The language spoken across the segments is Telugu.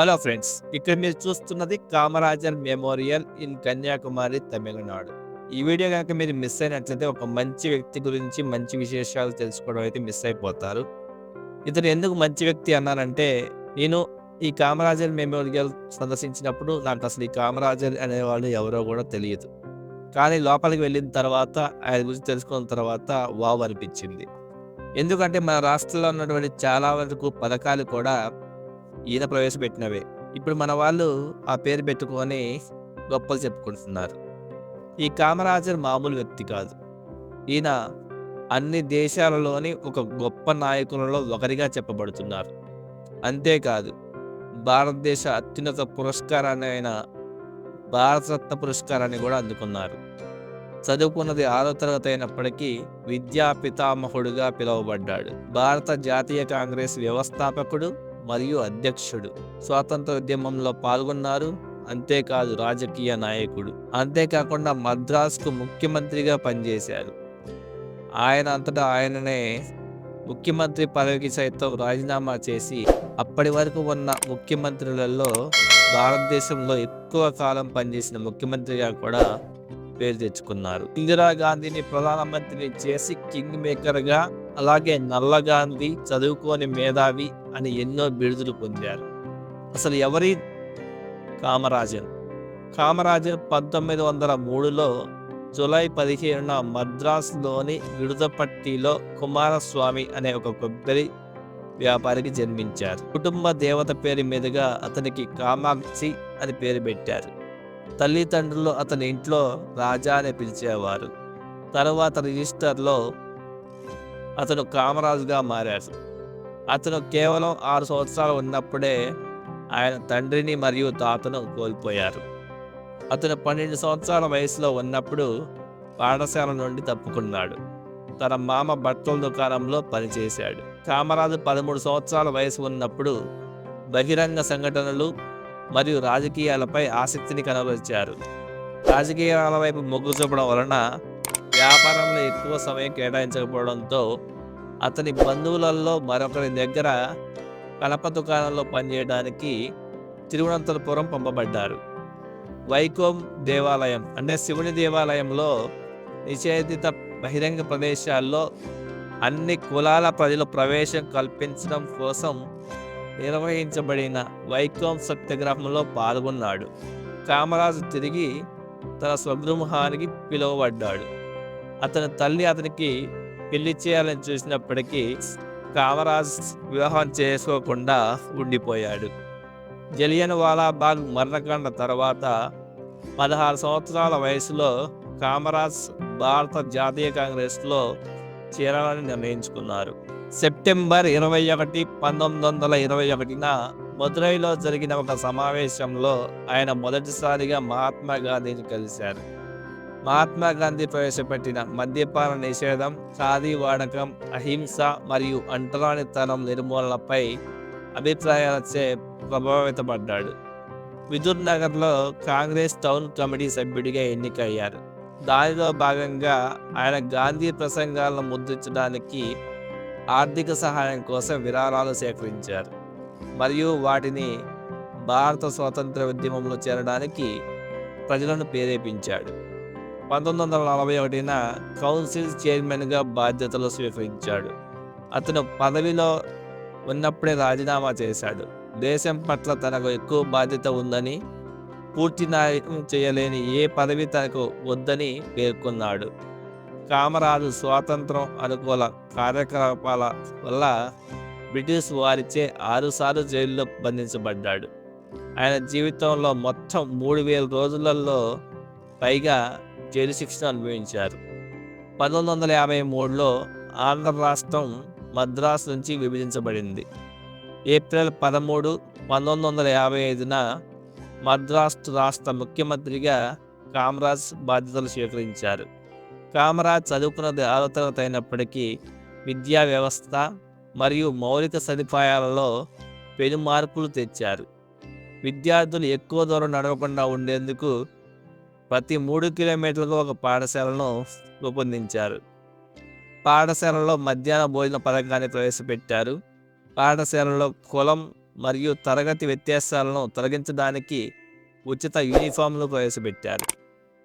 హలో ఫ్రెండ్స్ ఇక్కడ మీరు చూస్తున్నది కామరాజర్ మెమోరియల్ ఇన్ కన్యాకుమారి తమిళనాడు. ఈ వీడియో కనుక మీరు మిస్ అయినట్లయితే ఒక మంచి వ్యక్తి గురించి మంచి విశేషాలు తెలుసుకోవడం అయితే మిస్ అయిపోతారు. ఇతను ఎందుకు మంచి వ్యక్తి అన్నానంటే నేను ఈ కామరాజర్ మెమోరియల్ సందర్శించినప్పుడు నాకు అసలు ఈ కామరాజర్ అనేవాళ్ళు ఎవరో కూడా తెలియదు. కానీ లోపలికి వెళ్ళిన తర్వాత ఆయన గురించి తెలుసుకున్న తర్వాత వావ్ అనిపించింది. ఎందుకంటే మన రాష్ట్రంలో ఉన్నటువంటి చాలా వరకు పథకాలు కూడా ఈయన ప్రవేశపెట్టినవే. ఇప్పుడు మన వాళ్ళు ఆ పేరు పెట్టుకొని గొప్పలు చెప్పుకుంటున్నారు. ఈ కామరాజర్ మామూలు వ్యక్తి కాదు. ఈయన అన్ని దేశాలలోని ఒక గొప్ప నాయకులలో ఒకరిగా చెప్పబడుతున్నారు. అంతేకాదు భారతదేశ అత్యున్నత పురస్కారాన్ని అయిన భారతరత్న పురస్కారాన్ని కూడా అందుకున్నారు. చదువుకున్నది ఆరో తరగతి అయినప్పటికీ విద్యా పితామహుడుగా పిలువబడ్డాడు. భారత జాతీయ కాంగ్రెస్ వ్యవస్థాపకుడు మరియు అధ్యక్షుడు. స్వాతంత్ర ఉద్యమంలో పాల్గొన్నారు. అంతేకాదు రాజకీయ నాయకుడు. అంతేకాకుండా మద్రాసుకు ముఖ్యమంత్రిగా పనిచేశారు. ఆయన అంతటా ఆయననే ముఖ్యమంత్రి పదవికి సైతం రాజీనామా చేసి అప్పటి వరకు ఉన్న ముఖ్యమంత్రులలో భారతదేశంలో ఎక్కువ కాలం పనిచేసిన ముఖ్యమంత్రిగా కూడా పేరు తెచ్చుకున్నారు. ఇందిరాగాంధీని ప్రధానమంత్రిని చేసి కింగ్ మేకర్గా అలాగే నల్లగాంధి చదువుకోని మేధావి అని ఎన్నో బిరుదులు పొందారు. అసలు ఎవరి కామరాజన్ కామరాజన్ పంతొమ్మిది వందల మూడులో జూలై పదిహేనున మద్రాసులోని విడుదపట్టిలో కుమారస్వామి అనే ఒక కొబ్బరి వ్యాపారికి జన్మించారు. కుటుంబ దేవత పేరు మీదుగా అతనికి కామాక్షి అని పేరు పెట్టారు. తల్లిదండ్రులు అతని ఇంట్లో రాజా అని పిలిచేవారు. తర్వాత రిజిస్టర్లో అతను కామరాజుగా మారాడు. అతను కేవలం ఆరు సంవత్సరాలు ఉన్నప్పుడే ఆయన తండ్రిని మరియు తాతను కోల్పోయారు. అతను పన్నెండు సంవత్సరాల వయసులో ఉన్నప్పుడు పాఠశాల నుండి తప్పుకున్నాడు. తన మామ బట్టల దుకాణంలో పనిచేశాడు. కామరాజు పదమూడు సంవత్సరాల వయసు ఉన్నప్పుడు బహిరంగ సంఘటనలు మరియు రాజకీయాలపై ఆసక్తిని కనబరిచారు. రాజకీయాల వైపు మొగ్గు చూపడం వలన వ్యాపారంలో ఎక్కువ సమయం కేటాయించకపోవడంతో అతని బంధువులలో మరొకరి దగ్గర కలప దుకాణంలో పనిచేయడానికి తిరువనంతపురం పంపబడ్డారు. వైకోం దేవాలయం అంటే శివుని దేవాలయంలో నిషేధిత బహిరంగ ప్రదేశాల్లో అన్ని కులాల ప్రజలు ప్రవేశం కల్పించడం కోసం నిర్వహించబడిన వైకోం సత్యాగ్రహంలో పాల్గొన్నాడు. కామరాజు తిరిగి తన స్వగృహానికి పిలువబడ్డాడు. అతని తల్లి అతనికి పెళ్ళి చేయాలని చూసినప్పటికీ కామరాజ్ వివాహం చేసుకోకుండా ఉండిపోయాడు. జలియన్ వాలాబాగ్ మరణకాండ తర్వాత పదహారు సంవత్సరాల వయసులో కామరాజ్ భారత జాతీయ కాంగ్రెస్లో చేరాలని నిర్ణయించుకున్నారు. సెప్టెంబర్ ఇరవై ఒకటి పంతొమ్మిది వందల ఇరవై ఒకటిన మదురైలో జరిగిన ఒక సమావేశంలో ఆయన మొదటిసారిగా మహాత్మా గాంధీని కలిశారు. మహాత్మా గాంధీ ప్రవేశపెట్టిన మద్యపాన నిషేధం ఖాదీ వాడకం అహింస మరియు అంటరానితనం నిర్మూలనపై అభిప్రాయాలచే ప్రభావితపడ్డాడు. విదుర్ నగర్లో కాంగ్రెస్ టౌన్ కమిటీ సభ్యుడిగా ఎన్నికయ్యారు. దానిలో భాగంగా ఆయన గాంధీ ప్రసంగాలను ముద్రించడానికి ఆర్థిక సహాయం కోసం విరాళాలు సేకరించారు మరియు వాటిని భారత స్వాతంత్ర ఉద్యమంలో చేరడానికి ప్రజలను ప్రేరేపించాడు. పంతొమ్మిది వందల నలభై ఒకటిన కౌన్సిల్ చైర్మన్గా బాధ్యతలు స్వీకరించాడు. అతను పదవిలో ఉన్నప్పుడే రాజీనామా చేశాడు. దేశం పట్ల తనకు ఎక్కువ బాధ్యత ఉందని పూర్తి న్యాయం చేయలేని ఏ పదవి తనకు వద్దని పేర్కొన్నాడు. కామరాజు స్వాతంత్రం అనుకూల కార్యకలాపాల వల్ల బ్రిటిష్ వారిచే ఆరుసార్లు జైల్లో బంధించబడ్డాడు. ఆయన జీవితంలో మొత్తం మూడు వేల రోజులలో పైగా జైలు శిక్షణ అనుభవించారు. పంతొమ్మిది వందల యాభై మూడులో ఆంధ్ర రాష్ట్రం మద్రాసు నుంచి విభజించబడింది. ఏప్రిల్ పదమూడు పంతొమ్మిది వందల యాభై ఐదున మద్రాసు రాష్ట్ర ముఖ్యమంత్రిగా కామరాజ్ బాధ్యతలు స్వీకరించారు. కామరాజ్ చదువుకున్నది ఆరో తరగతి అయినప్పటికీ విద్యా వ్యవస్థ మరియు మౌలిక సదుపాయాలలో పెను మార్పులు తెచ్చారు. విద్యార్థులు ఎక్కువ దూరం నడవకుండా ఉండేందుకు ప్రతి మూడు కిలోమీటర్లకు ఒక పాఠశాలను రూపొందించారు. పాఠశాలలో మధ్యాహ్న భోజన పథకాన్ని ప్రవేశపెట్టారు. పాఠశాలలో కులం మరియు తరగతి వ్యత్యాసాలను తొలగించడానికి ఉచిత యూనిఫామ్లు ప్రవేశపెట్టారు.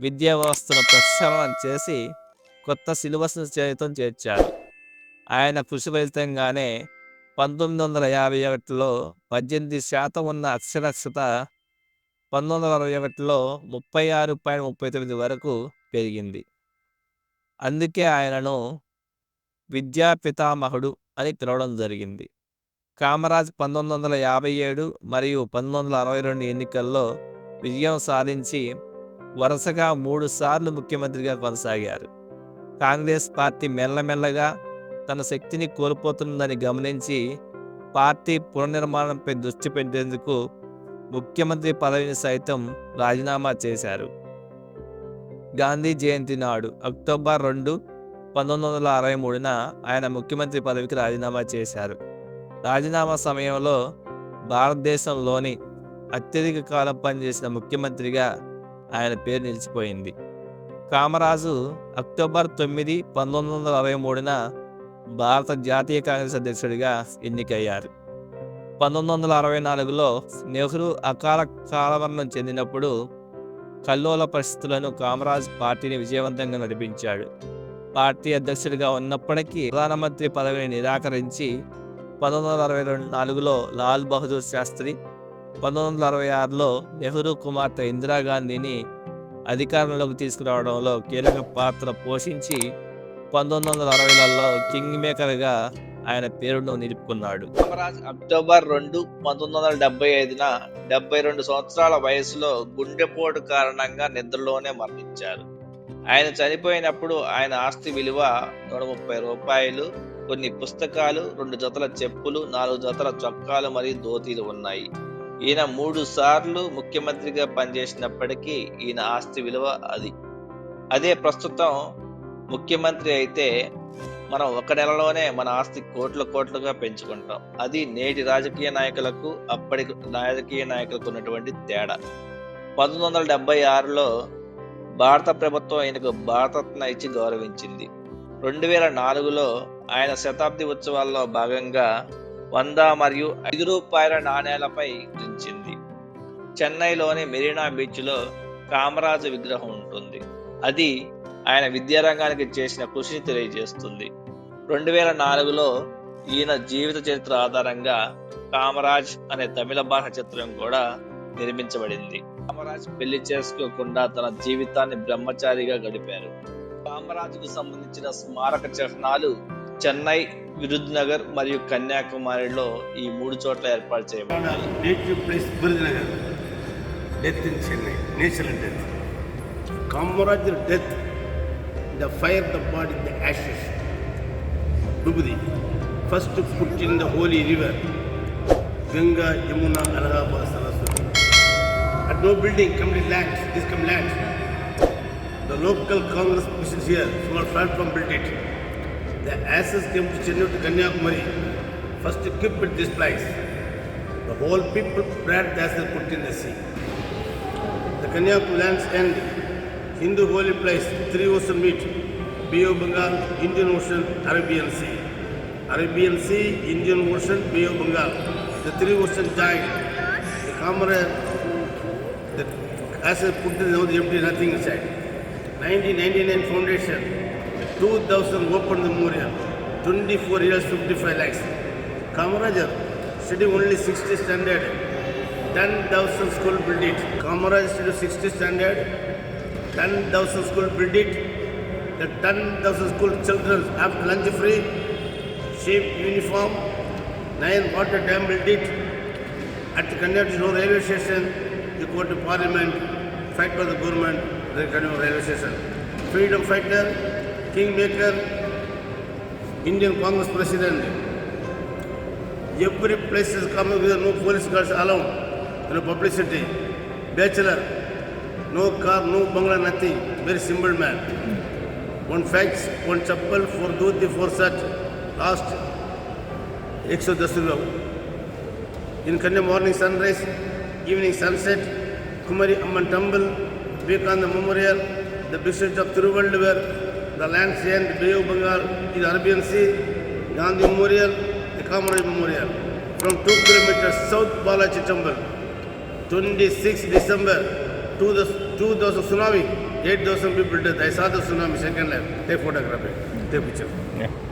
విద్యా వ్యవస్థను ప్రక్షాళన చేసి కొత్త సిలబస్ను చేతం చేర్చారు. ఆయన కృషి ఫలితంగానే పంతొమ్మిది వందల యాభై ఒకటిలో పద్దెనిమిది శాతం ఉన్న అక్షరాస్యత పంతొమ్మిది వందల అరవై ఒకటిలో ముప్పై ఆరు పాయింట్ ముప్పై తొమ్మిది వరకు పెరిగింది. అందుకే ఆయనను విద్యా పితామహుడు అని పిలవడం జరిగింది. కామరాజ్ పంతొమ్మిది వందల యాభై ఏడు మరియు పంతొమ్మిది వందల అరవై రెండు ఎన్నికల్లో విజయం సాధించి వరుసగా మూడు సార్లు ముఖ్యమంత్రిగా కొనసాగారు. కాంగ్రెస్ పార్టీ మెల్లమెల్లగా తన శక్తిని కోల్పోతుందని గమనించి పార్టీ పునర్నిర్మాణంపై దృష్టి పెట్టేందుకు ముఖ్యమంత్రి పదవిని సైతం రాజీనామా చేశారు. గాంధీ జయంతి నాడు అక్టోబర్ రెండు పంతొమ్మిది వందల అరవై మూడున ఆయన ముఖ్యమంత్రి పదవికి రాజీనామా చేశారు. రాజీనామా సమయంలో భారతదేశంలోని అత్యధిక కాలం పనిచేసిన ముఖ్యమంత్రిగా ఆయన పేరు నిలిచిపోయింది. కామరాజు అక్టోబర్ తొమ్మిది పంతొమ్మిది వందల అరవై మూడున భారత జాతీయ కాంగ్రెస్ అధ్యక్షుడిగా ఎన్నికయ్యారు. పంతొమ్మిది వందల అరవై నాలుగులో నెహ్రూ అకాల కాలమరణం చెందినప్పుడు కల్లోల పరిస్థితులను కామరాజ్ పార్టీని విజయవంతంగా నడిపించాడు. పార్టీ అధ్యక్షుడిగా ఉన్నప్పటికీ ప్రధానమంత్రి పదవిని నిరాకరించి పంతొమ్మిది వందల అరవై రెండు నాలుగులో లాల్ బహదూర్ శాస్త్రి పంతొమ్మిది వందల అరవై ఆరులో నెహ్రూ కుమార్తె ఇందిరాగాంధీని అధికారంలోకి తీసుకురావడంలో కీలక పాత్ర పోషించి పంతొమ్మిది వందల అరవైలలో కింగ్ మేకర్గా ఆయన పేరును నిలుపుకున్నాడు. కామరాజ్ అక్టోబర్ రెండు పంతొమ్మిది వందల డెబ్బై ఐదున డెబ్బై రెండు సంవత్సరాల వయసులో గుండెపోటు కారణంగా నిద్రలోనే మరణించారు. ఆయన చనిపోయినప్పుడు ఆయన ఆస్తి విలువ నూట ముప్పై రూపాయలు కొన్ని పుస్తకాలు రెండు జతల చెప్పులు నాలుగు జతల చొక్కాలు మరియు ధోతీలు ఉన్నాయి. ఈయన మూడు సార్లు ముఖ్యమంత్రిగా పనిచేసినప్పటికీ ఈయన ఆస్తి విలువ అది. అదే ప్రస్తుతం ముఖ్యమంత్రి అయితే మనం ఒక నెలలోనే మన ఆస్తి కోట్ల కోట్లుగా పెంచుకుంటాం. అది నేటి రాజకీయ నాయకులకు అప్పటి రాజకీయ నాయకులకు ఉన్నటువంటి తేడా. పంతొమ్మిది వందల డెబ్బై ఆరులో భారత ప్రభుత్వం ఆయనకు భారతరత్న ఇచ్చి గౌరవించింది. రెండు వేల నాలుగులో ఆయన శతాబ్ది ఉత్సవాల్లో భాగంగా వంద మరియు ఐదు రూపాయల నాణేలపై ఉంచింది చెన్నైలోని మెరీనా బీచ్లో కామరాజు విగ్రహం ఉంటుంది. అది ఆయన విద్యారంగానికి చేసిన కృషిని తెలియజేస్తుంది. రెండు వేల నాలుగులో ఈయన జీవిత చరిత్ర ఆధారంగా కామరాజ్ అనే తమిళ భాష చిత్రం కూడా నిర్మించబడింది. కామరాజ్ పెళ్ళి చేసుకోకుండా తన జీవితాన్ని బ్రహ్మచారిగా గడిపారు. కామరాజుకు సంబంధించిన స్మారక చిహ్నాలు చెన్నై విరుద్ నగర్ మరియు కన్యాకుమారిలో ఈ మూడు చోట్ల ఏర్పాటు చేయబడ్డాయి. Kamaraj death the fire the body the ashes Vibhuti, first put in the holy river, Ganga, Yamuna, Allahabad, Saraswati. At no building, complete land, this come land. The local Congress officials here, small platform built it. The ashes came to Chennai to Kanyakumari. First keep it this place. The whole people prayed as they put in the sea. The Kanyakumari lands end. Hindu holy place, three ocean meet. Bay Bengal, Indian Ocean, Arabian Sea. Arabian Sea, Indian Ocean, Bay of Bengal. The three oceans joined. The Comrade, the as I put it now, the empty nothing inside. 1999 foundation, 2000 open memorial, 24 years, 55 lakhs. Kamarajar, study only 60 standard, 10,000 school build it. Kamaraj study 60 standard, 10,000 school build it. The 10,000 school children after lunch free, shape uniform, 9 water dam built it. At the Kanyakumari no railway station, you go to parliament, fight for the government, then Kanyakumari railway station. Freedom fighter, kingmaker, Indian Congress president. Every place is coming with no police guards allowed, no publicity. Bachelor, no car, no bungalow, nothing. Very simple man. One fax, one chappal, four dhoti, four shirt. Last एक्सोदशलो इनकने morning sunrise evening sunset Kumari Amman temple Vivekananda memorial the bust of Thiruvalluvar the land sand bay Bengal is Arabian sea Gandhi memorial the Kamaraj memorial from two kilometre south Balaji temple 26 December to the two thousand tsunami 8000 people dead I saw tsunami second live take photography take picture